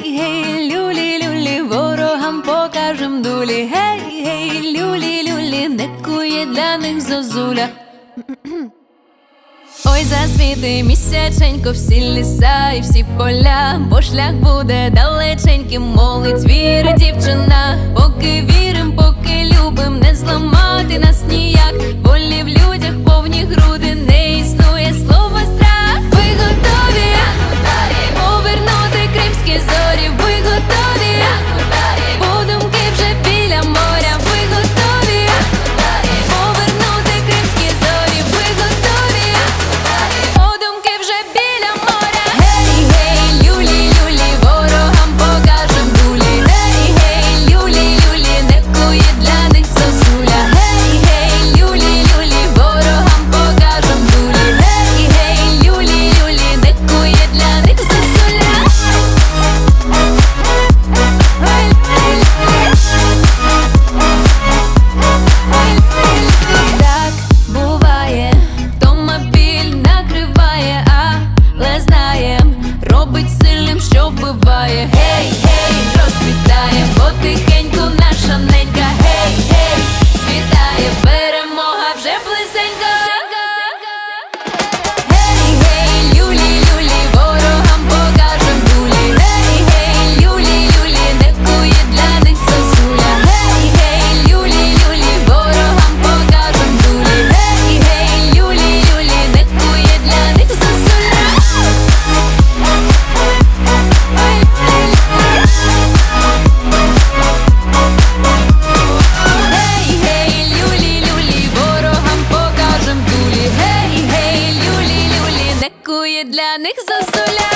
гей, гей, люлі, люлі, ворогам покажем дулі. Гей, гей, люлі, люлі, не кує для них зозуля. Ой, засвіти місяченько, всі ліса і всі поля, бо шлях буде далеченьким, молить віри дівчина, поки робить сильним, що вбиває. Гей, hey, гей, hey, для них зозуля.